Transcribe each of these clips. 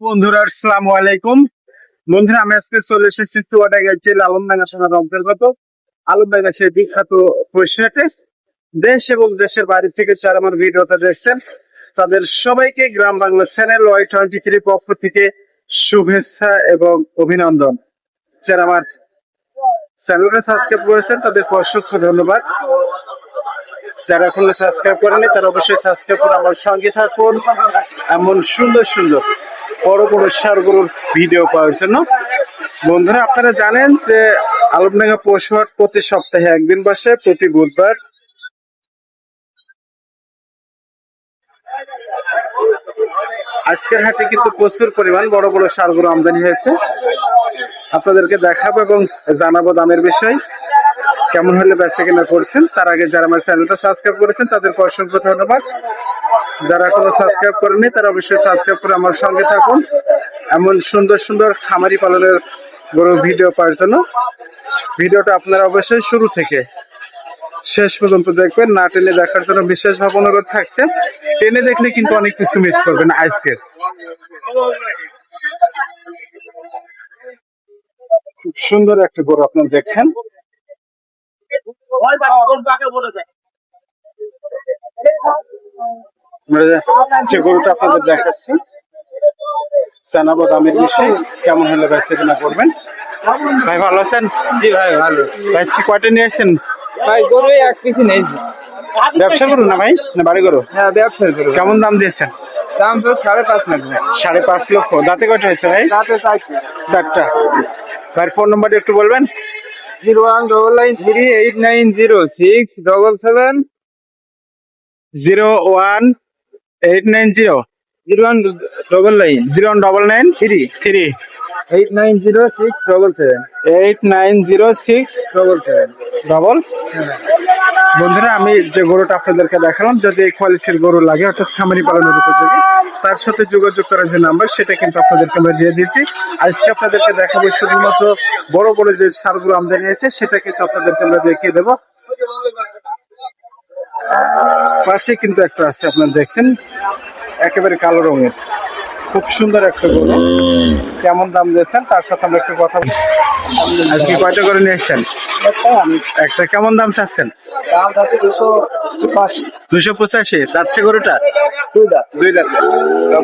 বন্ধুরা, আসসালামু আলাইকুম। বন্ধুরা, আমি আজকে চলে এসেছি চুয়াডাঙ্গা জেলা আলমডাঙ্গা থানার অন্তর্গত আলমডাঙ্গা সেই বিখ্যাত পরিষেটে দেশ এবং দেশের বাড়ি থেকে যারা আমার ভিডিওটা দেখছেন, তাদের সবাইকে Gram Bangla channel Y twenty three পক্ষ থেকে শুভেচ্ছা এবং অভিনন্দন। যারা আমার চ্যানেলটা সাবস্ক্রাইব করেছেন তাদেরকে অসংখ্য ধন্যবাদ। যারা এখনও সাবস্ক্রাইব করেনি তারা অবশ্যই সাবস্ক্রাইব করে আমার সঙ্গে থাকুন। এমন সুন্দর সুন্দর বড় বড় সারগুলোর ভিডিও পাওয়ার জন্য। বন্ধুরা, আপনারা জানেন যে আলমডাঙ্গা পৌষহাট প্রতি সপ্তাহে একদিন বসে, প্রতি বুধবার। আজকের হাটে কিন্তু প্রচুর পরিমাণ বড় বড় সারগুলো আমদানি হয়েছে। আপনাদেরকে দেখাবো এবং জানাব দামের বিষয়। কেমন হলে বেচা কেনা করছেন, তার আগে যারা আমার চ্যানেলটা সাবস্ক্রাইব করেছেন, তাদেরকে অসংখ্য ধন্যবাদ। যারা এখনও সাবস্ক্রাইব করেনি তারা অবশ্যই সাবস্ক্রাইব করে আমার সঙ্গে থাকুন। এমন সুন্দর সুন্দর খামারি পালনের বড় ভিডিও পাওয়ার জন্য। ভিডিওটা আপনারা অবশ্যই শুরু থেকে শেষ পর্যন্ত দেখবেন, না টেনে দেখার জন্য বিশেষভাবে অনুরোধ থাকছে। টেনে দেখলে কিন্তু অনেক কিছু মিস করবেন আজকে। খুব সুন্দর একটা গরু আপনারা দেখছেন। আমরা যে গরুটা আপনাদের দেখাচ্ছি জানাব দামের বিষয়ে কেমন হলে বেচা কেনা করবেন? ভাই ভালো আছেন? জি ভাই ভালো। ভাই কি কয়টা নিয়ে আসছেন? ভাই গরু এক পিসি নেই ব্যবসা করুন না ভাই? না বাড়ি করো হ্যাঁ ব্যবসা করুন। কেমন দাম দিয়েছেন? দাম তো সাড়ে পাঁচ লাখ সাড়ে পাঁচ লক্ষ। দাঁতে কয়টা হয়েছে ভাই? রাতে চারটে। চারটা। ভাইয়ের ফোন নাম্বারটা একটু বলবেন? Zero one double nine three eight nine zero six double seven. Zero one eight nine zero zero one double nine zero one double nine three three eight nine zero six double seven eight nine zero six double seven double বন্ধুরা আমি যে গরুটা আপনাদেরকে দেখালাম যদি এই কোয়ালিটির গরু লাগে অর্থাৎ খামারি পালনের উপযোগী তার সাথে যোগাযোগ করার যে নাম্বার সেটা কিন্তু আপনাদেরকে আমরা দিয়ে দিয়েছি। আজকে আপনাদেরকে দেখাবো শুধুমাত্র বড় বড় যে সারগুলো আমদানি হয়েছে সেটা কিন্তু আপনাদেরকে আমরা দেখিয়ে দেবো। পাশে কিন্তু একটা আছে আপনারা দেখছেন? একেবারে কালো রঙের। খুব সুন্দর একটা গরু। কেমন দাম দিয়েছেন? তার সাথে আমরা একটু কথা বলি। আজকে কয়টা করে নিয়ে এসছেন একটা কেমন দাম চাচ্ছেন? দুশো পাঁচশো। যাচ্ছে গরুটা? দুই লাখ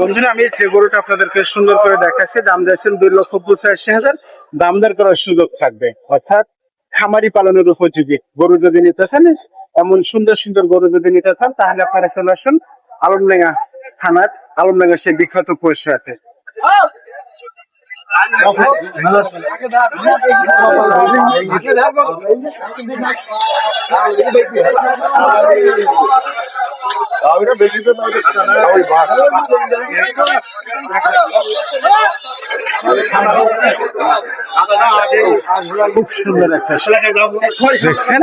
বন্ধুরা আমি যে গরুটা আপনাদেরকে সুন্দর করে দেখাচ্ছি দাম দিয়েছেন দুই লক্ষ পঁচাশি হাজার। দাম দামদার করার সুযোগ থাকবে। অর্থাৎ খামারি পালনের উপযোগী গরু যদি নিতে চান এমন সুন্দর সুন্দর গরু যদি নিতে চান, তাহলে আপনারা চলে আসুন আলমডাঙ্গা থানার আলমডাঙ্গা সেই বিখ্যাত পরিষেবাতে খুব সুন্দর একটা। দেখছেন?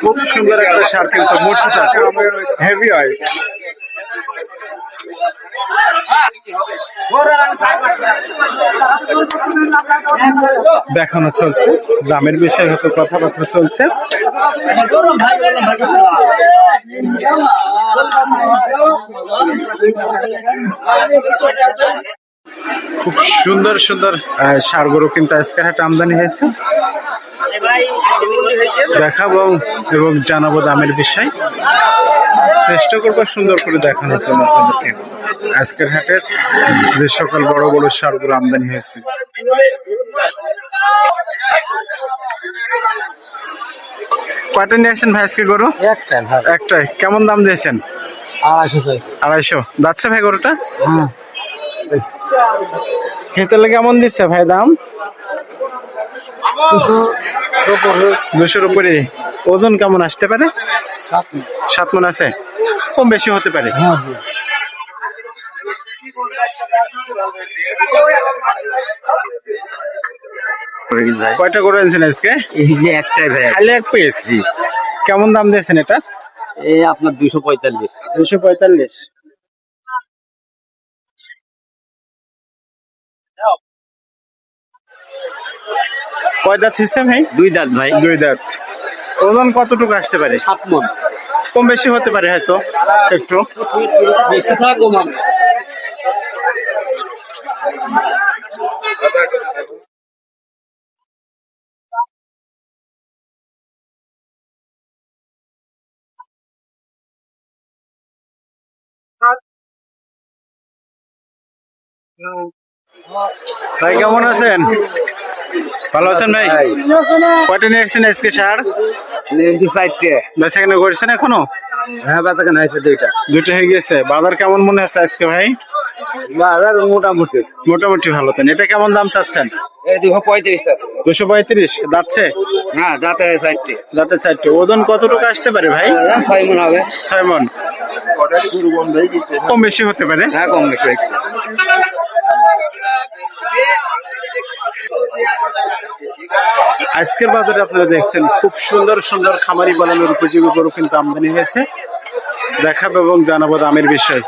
খুব সুন্দর একটা সার কিন্তু মোটা হেভি অয়েল দেখানো চলছে দামের বিষয়ে হয়তো কথাবার্তা চলছে। খুব সুন্দর সুন্দর ষাঁড় কিন্তু আজকের হাটে আমদানি হয়েছে। দেখাবো এবং জানাব দামের বিষয়। চেষ্টা করব সুন্দর করে দেখানোর জন্য আপনাদেরকে। আজকের হাটের যে সকল বড় বড় সারগুলো আমদানি হয়েছে। কয়টা নিয়ে আসছেন ভাই আজকে গরু? একটাই কেমন দাম দিয়েছেন? আড়াইশো আড়াইশো। যাচ্ছে ভাই গরুটা? হ্যাঁ। খেতে লেগে কেমন দিচ্ছে ভাই দাম? দুশোর উপরে। ওজন কেমন আসতে পারে? সাত মন আছে। কম বেশি হতে পারে। কয়টা গরু আনছেন আজকে? এই যে একটাই ভাই খালি এক পিস কেমন দাম দিয়েছেন এটা? এই আপনার দুশো পঁয়তাল্লিশ। দুশো পঁয়তাল্লিশ। কয় দাঁত হয়েছে ভাই? দুই দাঁত ভাই। দুই দাঁত। ওজন কতটুকু আসতে পারে? সাত মন। কম বেশি হতে পারে হয়তো একটু। ভাই কেমন আছেন? ভালো আছেন ভাই? কয়টা নিয়ে এসেছেন আজকে সার? সাইডে বেচা কেনা করছেন এখনও? হ্যাঁ বেতা কেন হয়েছে দুইটা। দুটো হয়ে গেছে। বাজার কেমন মনে হচ্ছে আজকে ভাই? বাজার মোটামুটি। মোটামুটি ভালো তেন এটা কেমন দাম চাচ্ছেন? দুশো পঁয়ত্রিশ দুশো পঁয়ত্রিশ। যাচ্ছে? হ্যাঁ চারটে। ওজন কতটুকু আসতে পারে ভাই? ছয় মন হবে। ছয় মন। কম বেশি হতে পারে? হ্যাঁ কম বেশি আজকের বাজারে আপনারা দেখছেন খুব সুন্দর সুন্দর খামারি বানানোর উপযোগী গরু কিন্তু আমদানি হয়েছে। দেখাবো এবং জানাব দামের বিষয়।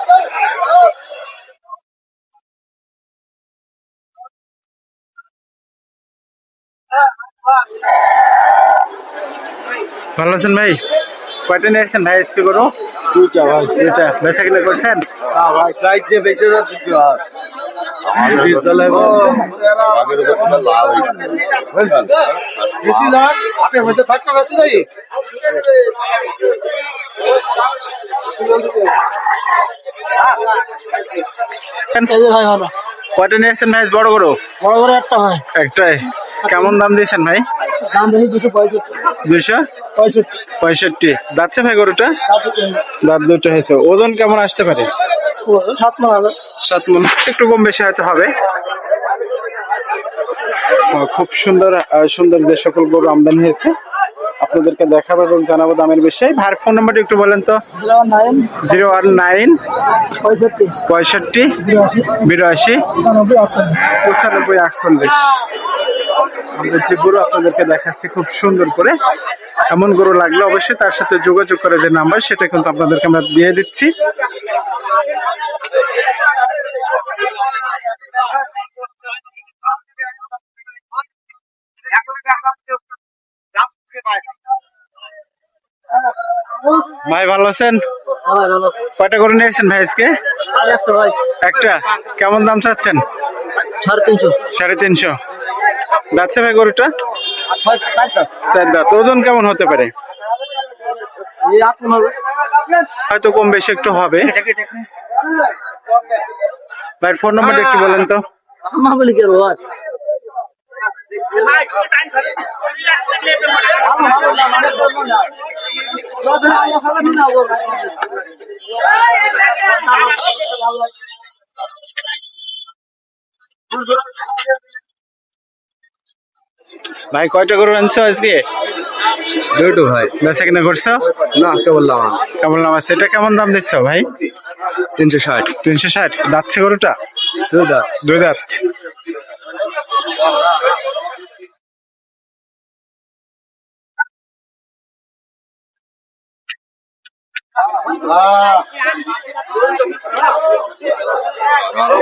ভালো আছেন ভাই? কয়টা নিয়ে আসছেন ভাই আজকে গরু? দুইটা ভাই। দুইটা। বেচা কিনা করছেন? হ্যাঁ বেঁচে যাচ্ছে কয়টা ভাই? বড় গরু? বড় করে একটা ভাই একটাই। কেমন দাম দিয়েছেন ভাই? দাম দুশো পঁয়ষট্টি দুইশো? পঁয়ষট্টি পঁয়ষট্টি। যাচ্ছে ভাই গরুটা? দাঁত দুটো হয়েছে। ওজন কেমন আসতে পারে? সাত ন হাজার সাত মন। একটু কম বেশি হয়তো হবে। খুব সুন্দর আহ, সুন্দর যে সকল গরু আমদানি হয়েছে আপনাদেরকে দেখাবো এবং জানাব দামের বিষয়ে। ভাইয়ের ফোন নাম্বারটা একটু বলেন তো। Zero nine zero one nine পঁয়ষট্টি পঁয়ষট্টি বিরাশি পঁচানব্বই আটচল্লিশ। আমরা যে গরু আপনাদেরকে দেখাচ্ছি খুব সুন্দর করে এমন গরু লাগলে অবশ্যই তার সাথে যোগাযোগ করে যে নাম্বার সেটা কিন্তু আপনাদেরকে আমরা দিয়ে দিচ্ছি। ভাই, ভালো আছেন? কয়টা করে নিয়েছেন ভাই আজকে? একটা। কেমন দাম চাচ্ছেন? সাড়ে তিনশো সাড়ে তিনশো। যাচ্ছে ভাই গরুটা? চার দাঁত। ওজন কেমন হতে পারে? হয়তো কম বেশি একটু হবে। ভাই ফোন নাম্বারটা একটু বলেন তো। আমার বলি কি ভাই ভাই কয়টা গরু আনছো আজকে? দুটো ভাই। বেচা কিনা করছ? না কে বললাম কেমন নাম সেটা কেমন দাম দিচ্ছ ভাই? তিনশো ষাট। তিনশো ষাট। যাচ্ছে গরুটা? দুই দাঁত। বড়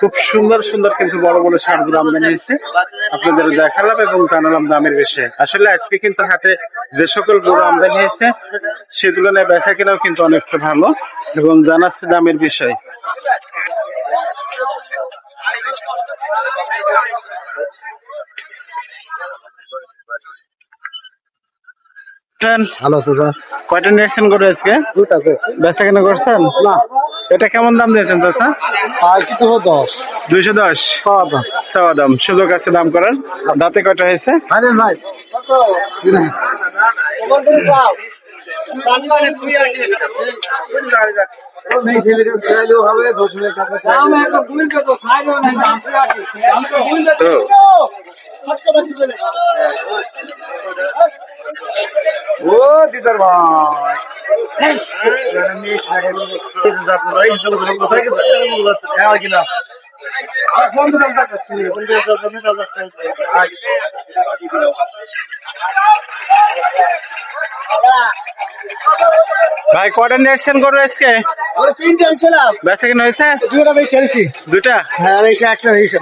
খুব সুন্দর সুন্দর কিন্তু বড় বড় সারগুলো আমদানি হয়েছে আপনাদের দেখালাম এবং জানালাম দামের বিষয়ে। আসলে আজকে কিন্তু হাটে যে সকল গরু আমদানি হয়েছে সেগুলো নিয়ে বেচা কেনাও কিন্তু অনেকটা ভালো এবং জানাচ্ছে দামের বিষয়। ভালো আছে স্যার। কয়টা নিয়েছেন গরু আজকে? দুটা বেচা কেনা করছেন? না। এটা কেমন দাম দিয়েছেন চাচা? আজকে তো দশ। দুইশো দশ। পাওয়া চাওয়া দাম। সুযোগ আছে দাম করার? দাঁতে কয়টা হয়েছে? ভাই। ভাই ও দিদার ভাই। ভাই কয়টা নিয়েছেন গরু আজকে? ওরে তিনটে আনছিলাম। বেচা কেনা হয়েছে? দুটা বেশি আনছি দুটা হ্যাঁ এটা একটা হয়েছে।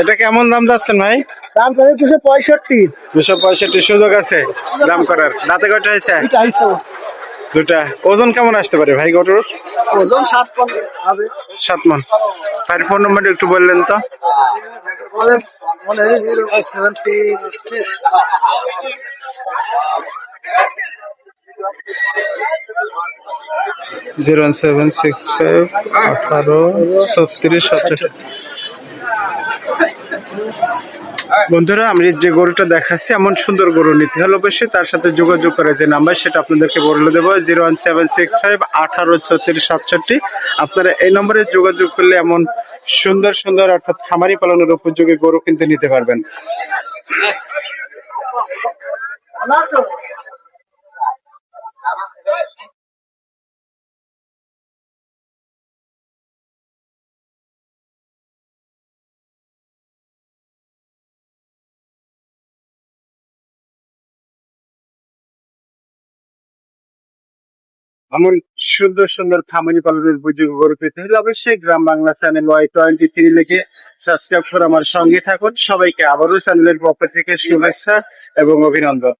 এটা কেমন দাম যাচ্ছেন ভাই? দাম চাইছে দুশো পঁয়ষট্টি। দুশো পঁয়ষট্টি সুযোগ আছে দাম করার। দাঁতে কয়টা হয়েছে? দুটা ওজন কেমন আসতে পারে ভাই গরুর? ওজন সাত পন হবে। সাত মন। ভাইয়ের ফোন নাম্বারটা একটু বললেন তো। মনে জিরো সেভেন সিক্স ফাইভ আঠারো ছত্রিশ সাতষট্টি বন্ধুরা, আমি যে গরুটা দেখাচ্ছি, এমন সুন্দর গরু নিতে হলে অবশ্যই তার সাথে যোগাযোগ করে যে নাম্বার, সেটা আপনাদেরকে বলে দেবো, zero one seven six five আঠারো ছত্রিশ সাতষট্টি। আপনারা এই নম্বরে যোগাযোগ করলে এমন সুন্দর সুন্দর, অর্থাৎ খামারি পালনের উপযোগী গরু কিন্তু নিতে পারবেন। এমন সুন্দর সুন্দর খামারি পালনের বুঝে গরু পেতে হলে অবশ্যই Gram Bangla channel Y twenty three লিখে সাবস্ক্রাইব করে আমার সঙ্গে থাকুন। সবাইকে আবারও চ্যানেলের পক্ষ থেকে শুভেচ্ছা এবং অভিনন্দন।